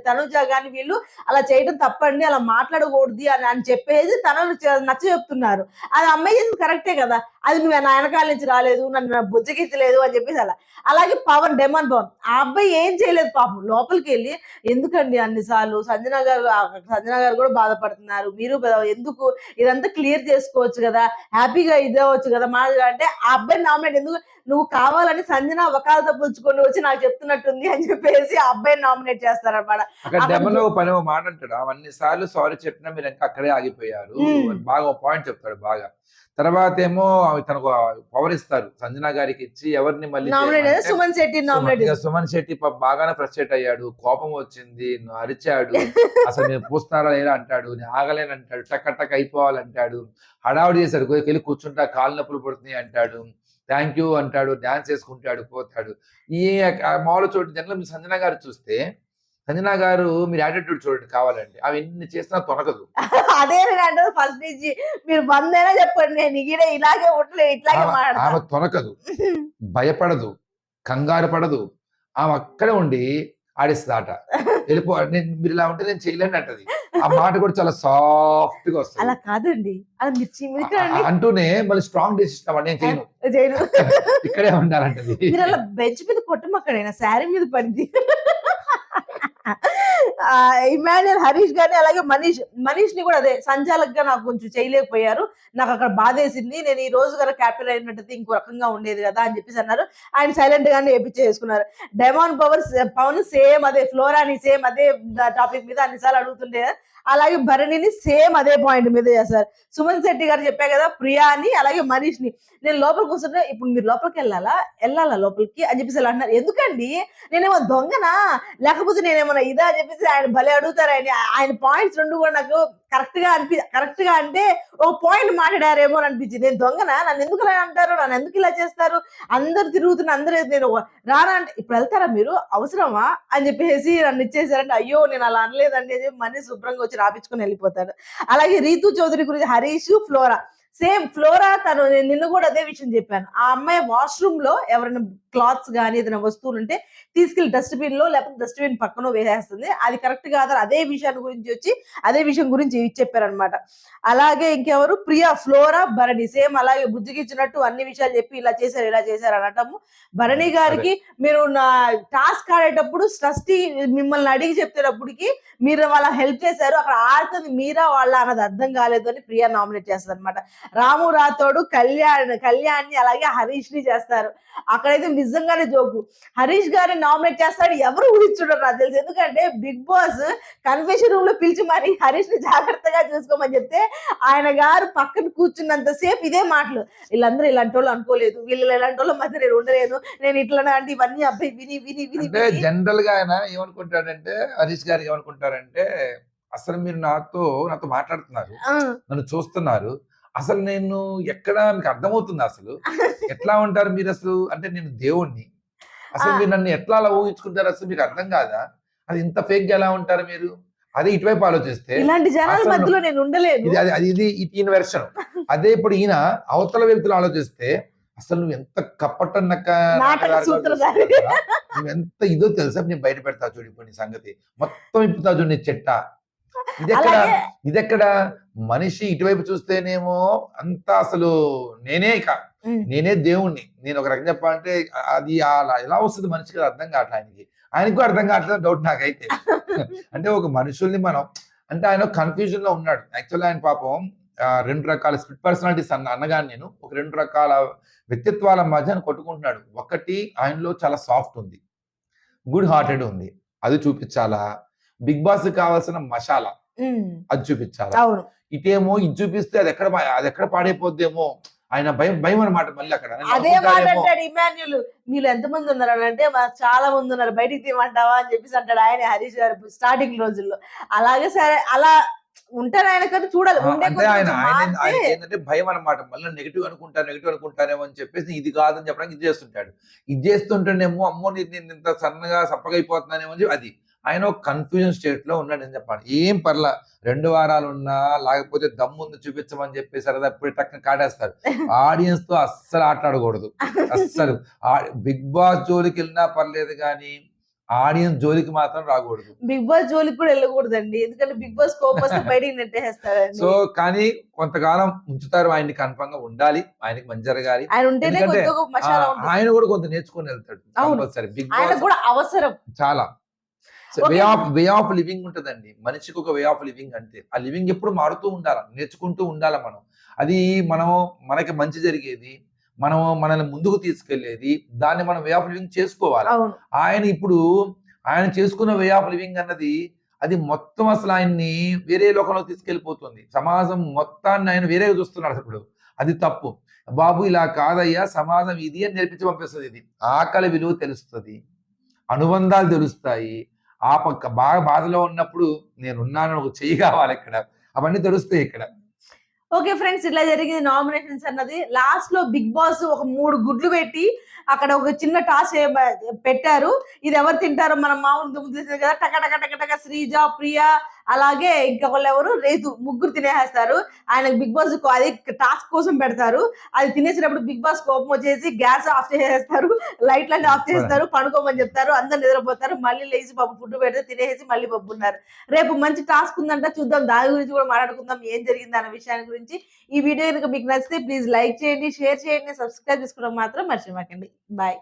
తనుజ కానీ వీళ్ళు. అలా చేయడం తప్పండి. అలా మాట్లాడకూడదు అని. అని చెప్పేసి తనను నచ్చ చెప్తున్నారు. అది అమ్మాయి చేసింది కరెక్టే కదా. అది నువ్వు నా వెనకాల నుంచి రాలేదు నన్ను నా బుజ్జకెత్తలేదు అని చెప్పేసి అలా. అలాగే పవన్ డెమన్ పవన్. ఆ అబ్బాయి ఏం చేయలేదు పాపం. లోపలికి వెళ్ళి ఎందుకండి అన్నిసార్లు? సంజన గారు సంజన గారు కూడా బాధపడుతున్నారు. మీరు ఎందుకు ఇదంతా క్లియర్ చేసుకోవచ్చు కదా? హ్యాపీగా ఇదవచ్చు కదా మా అంటే ఆ అబ్బాయి నామినేట్ ఎందుకు? నువ్వు కావాలని సంజన వకాలతో పుచ్చుకొని వచ్చి నాకు చెప్తున్నట్టుంది అని చెప్పేసి ఆ అబ్బాయిని నామినేట్ ఒక పని మాట అంటాడు అవన్నీ సార్లు సారీ చెప్పినా మీరు ఇంకా అక్కడే ఆగిపోయారు. మ్మ్. అని బాగా పాయింట్ చెప్తాడు బాగా. తర్వాత ఏమో తనకు పవర్ ఇస్తారు. సంజన గారికి ఇచ్చి ఎవరిని మళ్ళీ సుమన్ శెట్టి సుమన్- శెట్టి బాగానే ఫ్రస్ట్రేట్ అయ్యాడు. కోపం వచ్చింది. అరిచాడు. అసలు నేను పూస్తారా లేరా అంటాడు. నేను ఆగలేను అంటాడు. టక్ టక్ అయిపోవాలంటాడు హడావుడి చేశాడు. వెళ్ళి కూర్చుంటా కాళ్ళు నొప్పులు పడుతున్నాయి అంటాడు. థ్యాంక్ యూ అంటాడు. డాన్స్ చేసుకుంటాడు పోతాడు. ఈ మామూలు చోటు జనరల్ సంజన గారు చూస్తే సంజన గారు మీరు యాటిట్యూడ్ చూడండి కావాలంటే. అవి ఎన్ని చేసినా తొనకదు అదే నేను అంటారు ఫస్ట్ నుంచి. మీరు వందైనా చెప్పండి నేను ఈడ ఇలాగే ఉండలేదు ఇట్లాగే ఆమె- తొనకదు భయపడదు కంగారు పడదు. ఆమె అక్కడే ఉండి ఆడిస్తుంది ఆట. వెళ్ళిపో నేను మీరు ఇలా ఉంటే నేను చేయలేను అంటది. ఆ మాట కూడా చాలా సాఫ్ట్గా అలా వస్తుంది కాదండి. అలా మిర్చి అంటూనే మళ్ళీ స్ట్రాంగ్ డెసిషన్ నేను చేయను. చేయను. ఇక్కడే ఉండాలంటది. మీరు అలా బెంచ్ మీద కొట్టమక్కడైనా శారీ మీద పడింది. ఇమాన్యుల్ హరీష్ గారిని అలాగే మనీష్ మనీష్ని కూడా అదే సంచాలక్గా నాకు కొంచెం చేయలేకపోయారు. నాకు అక్కడ బాధేసింది. నేను ఈ రోజు కనుక క్యాపిటల్ అయినట్టయితే ఇంకో రకంగా ఉండేది కదా అని చెప్పేసి అన్నారు. ఆయన సైలెంట్ గానే వేపించేసుకున్నారు. డైమాండ్ పవర్ పవన్ సేమ్ అదే ఫ్లోరాని సేమ్ అదే టాపిక్ మీద అన్నిసార్లు అడుగుతుండే అలాగే భరణిని సేమ్ అదే పాయింట్ మీద చేస్తారు. సుమన్ శెట్టి గారు చెప్పా కదా ప్రియాని అలాగే మనీష్ని నేను లోపలికి వస్తుంటే ఇప్పుడు మీరు లోపలికి వెళ్ళాలా? వెళ్ళాలా లోపలికి? అని చెప్పేసి ఇలా అంటున్నారు. ఎందుకండి? నేనేమో దొంగనా? లేకపోతే నేనేమన్నా ఇదా? అని చెప్పేసి ఆయన భలే అడుగుతారు ఆయన. ఆయన పాయింట్స్ రెండు కూడా నాకు కరెక్ట్గా అనిపి కరెక్ట్గా అంటే ఒక పాయింట్ మాట్లాడారేమో అనిపించింది. నేను దొంగనా? నన్ను ఎందుకు ఇలా అంటారు? నన్ను ఎందుకు ఇలా చేస్తారు? అందరు తిరుగుతున్న అందరూ నేను రానా అంటే ఇప్పుడు వెళ్తారా మీరు? అవసరమా? అని చెప్పేసి నన్ను ఇచ్చేసారంటే అయ్యో నేను అలా అనలేదండి. అని చెప్పి మనీ శుభ్రంగా వచ్చి రాపించుకుని వెళ్ళిపోతాడు అలాగే రీతు చౌదరి గురించి హరీష్ ఫ్లోరా సేమ్ ఫ్లోరా తను నేను నిన్న కూడా అదే విషయం చెప్పాను. ఆ అమ్మాయి వాష్రూమ్లో ఎవరైనా క్లాత్స్ కానీ ఏదైనా వస్తువులు ఉంటే తీసుకెళ్ళి డస్ట్బిన్లో లేకపోతే డస్ట్బిన్ పక్కన వేసేస్తుంది. అది కరెక్ట్ కాదు అదే విషయాన్ని గురించి వచ్చి అదే విషయం గురించి చెప్పారనమాట అలాగే ఇంకెవరు? ప్రియా ఫ్లోరా భరణి. సేమ్ అలాగే బుజ్జిగిచ్చినట్టు అన్ని విషయాలు చెప్పి ఇలా చేశారు ఇలా చేశారు అనటము. భరణి గారికి మీరు నా టాస్క్ ఆడేటప్పుడు ట్రస్టీ మిమ్మల్ని అడిగి చెప్తేటప్పటికి మీరు వాళ్ళ హెల్ప్ చేశారు. అక్కడ ఆడుతుంది మీరా వాళ్ళ అన్నది అర్థం కాలేదు అని ప్రియా నామినేట్ చేస్తారు అనమాట రాము రాథోడు కళ్యాణ్ కళ్యాణ్ని అలాగే హరీష్ని చేస్తారు. అక్కడైతే నిజంగానే జోకు. హరీష్ గారిని నామినేట్ చేస్తాడు ఎవరు ఊహించుంటారు నాకు తెలుసు. ఎందుకంటే బిగ్ బాస్ కన్ఫెషన్ రూమ్లో పిలిచి మరి హరీష్ని జాగ్రత్తగా చూసుకోమని చెప్తే ఆయన గారు పక్కన కూర్చున్నంత సేపు ఇదే మాటలు. వీళ్ళందరూ ఇలాంటి వాళ్ళు అనుకోలేదు. వీళ్ళు ఇలాంటి వాళ్ళ మధ్య నేను ఉండలేను నేను ఇట్లా అంటే ఇవన్నీ అబ్బాయి విని విని విని అంటే జనరల్గా ఆయన ఏమనుకుంటాడంటే హరీష్ గారు ఏమనుకుంటారంటే అసలు మీరు నాతో నాతో మాట్లాడుతున్నారు. నన్ను చూస్తున్నారు. అసలు నేను ఎక్కడ మీకు అర్థమవుతుంది అసలు? ఎట్లా ఉంటారు మీరు అసలు? అంటే నేను దేవుణ్ణి. అసలు. మీరు నన్ను ఎట్లా అలా ఊహించుకుంటారు అసలు? మీకు అర్థం కాదా? అది ఇంత ఫేక్గా ఎలా ఉంటారు మీరు? అదే ఇటువైపు ఆలోచిస్తే ఇలాంటి జనాల మధ్యలో నేను ఉండలేను. ఇది అది ఇది ఈయన వెర్షన్ అదే ఇప్పుడు ఈయన అవతల వ్యక్తులు ఆలోచిస్తే అసలు నువ్వు ఎంత కప్పటన్నక్క నాటక సూత్రధారి. నువ్వు ఎంత ఇదో తెలుసా? నేను బయట పెడతా చూడు ఇప్పుడు నీ సంగతి. మొత్తం ఇప్పుతా చూడు నీ చెట్ట. ఇది ఎక్కడ అలాగే ఇది ఎక్కడ మనిషి ఇటువైపు చూస్తేనేమో అంతా అసలు నేనే ఇక. నేనే దేవుణ్ణి. నేను ఒక రకం చెప్పాలంటే అది అలా ఎలా వస్తుంది మనిషికి అర్థం కావట్లే ఆయనకి. ఆయనకు అర్థం కావట్లేదు? డౌట్ నాకైతే. అంటే ఒక మనుషుల్ని మనం అంటే ఆయన కన్ఫ్యూజన్లో ఉన్నాడు. యాక్చువల్లీ ఆయన పాపం రెండు రకాల స్పిట్ పర్సనాలిటీస్ అన్న అన్నగాని నేను ఒక రెండు రకాల వ్యక్తిత్వాల మధ్య కొట్టుకుంటున్నాడు. ఒకటి ఆయనలో చాలా సాఫ్ట్ ఉంది. గుడ్ హార్టెడ్ ఉంది. అది చూపించాలా? బిగ్ బాస్ కావాల్సిన మసాలా అది చూపించాలా? అవును. ఇటేమో ఇది చూపిస్తే అది ఎక్కడ అది ఎక్కడ పాడైపోద్దేమో ఆయన భయం భయం అనమాట మళ్ళీ అక్కడ. అదే మాట అంటాడు ఇమాన్యుల్. మీరు ఎంత మంది ఉన్నారు అని అంటే "మా చాలా మంది ఉన్నారు. బయటికి తీయమంటావా అని చెప్పేసి అంటాడు ఆయన హరీష్ గారు స్టార్టింగ్ రోజుల్లో. అలాగే సరే అలా ఉంటారు ఆయన కదా చూడాలి. అంటే ఆయన ఏంటంటే భయం అనమాట మళ్ళీ నెగిటివ్ అనుకుంటారు నెగిటివ్ అనుకుంటారేమో అని చెప్పేసి ఇది కాదని చెప్పడానికి ఇది చేస్తుంటాడు. ఇది చేస్తుంటేనేమో అమ్మో నేను ఇంత సన్నగా సప్పగా అయిపోతున్నానేమో అని అది. ఆయన ఒక కన్ఫ్యూజన్ స్టేట్లో ఉన్నాడు అని చెప్పాలి. ఏం పర్లా రెండు వారాలు ఉన్నా లేకపోతే దమ్ముంది చూపించమని చెప్పేసి సరదా అప్పుడు టక్కన కాటేస్తారు. ఆడియన్స్తో అస్సలు ఆటలాడకూడదు అస్సలు. బిగ్ బాస్ జోలికి వెళ్ళినా పర్లేదు కానీ ఆడియన్స్ జోలికి మాత్రం రాకూడదు. బిగ్ బాస్ జోలికి కూడా వెళ్ళకూడదండి. ఎందుకంటే బిగ్ బాస్ కోపం బయటికి సో కానీ కొంతకాలం ఉంచుతారు. ఆయన్ని కన్ఫర్మ్గా ఉండాలి. ఆయనకి మంచి జరగాలి. ఆయన కూడా కొంత నేర్చుకొని వెళ్తాడు. కంపల్సరీ. బిగ్ బాస్ కూడా అవసరం. చాలా. Way of way of living ఉంటుందండి. మనిషికి ఒక వే ఆఫ్ లివింగ్ అంతే. ఆ లివింగ్ ఎప్పుడు మారుతూ ఉండాలి నేర్చుకుంటూ ఉండాలి మనం. అది మనం మనకి మంచి జరిగేది మనం మనల్ని ముందుకు తీసుకెళ్ళేది దాన్ని మనం వే ఆఫ్ లివింగ్ చేసుకోవాలి? ఆయన ఇప్పుడు ఆయన చేసుకున్న వే ఆఫ్ లివింగ్ అన్నది అది మొత్తం అసలు ఆయన్ని వేరే లోకంలో తీసుకెళ్ళిపోతుంది సమాజం మొత్తాన్ని ఆయన వేరేగా చూస్తున్నాడు ఇప్పుడు. అది తప్పు. బాబు ఇలా కాదయ్యా సమాజం ఇది అని నేర్పించి పంపిస్తుంది ఇది. ఆకలి విలువ తెలుస్తుంది. అనుబంధాలు తెలుస్తాయి. ఆ పక్క బాగా బాధలో ఉన్నప్పుడు నేను ఉన్నాను ఒక చెయ్యి కావాలి ఇక్కడ. అవన్నీ తెలుస్తాయి ఇక్కడ. ఓకే ఫ్రెండ్స్ ఇట్లా జరిగింది నామినేషన్స్ అన్నది. లాస్ట్లో బిగ్ బాస్ ఒక మూడు గుడ్లు పెట్టి అక్కడ ఒక చిన్న టాస్ పెట్టారు. ఇది ఎవరు తింటారో మనం మామూలు దుమ్ము తీసేది కదా టక టక టక టక శ్రీజ ప్రియ అలాగే ఇంకా వాళ్ళు ఎవరు రేతు. ముగ్గురు తినేస్తారు ఆయన బిగ్ బాస్ అది టాస్క్ కోసం పెడతారు. అది తినేసినప్పుడు బిగ్ బాస్ కోపం వచ్చేసి గ్యాస్ ఆఫ్ చేసేస్తారు. లైట్లన్నీ ఆఫ్ చేస్తారు పడుకోమని చెప్తారు. అందరు నిద్రపోతారు. మళ్ళీ లేచి పప్పు ఫుడ్ పెడితే తినేసి మళ్ళీ పప్పున్నారు రేపు మంచి టాస్క్ ఉందంట. చూద్దాం. దాని గురించి కూడా మాట్లాడుకుందాం. ఏం జరిగింది అనే విషయాన్ని గురించి. ఈ వీడియో కనుక మీకు నచ్చితే ప్లీజ్ లైక్ చేయండి షేర్ చేయండి సబ్స్క్రైబ్ చేసుకోవడం మాత్రం మర్చిపోకండి. బాయ్.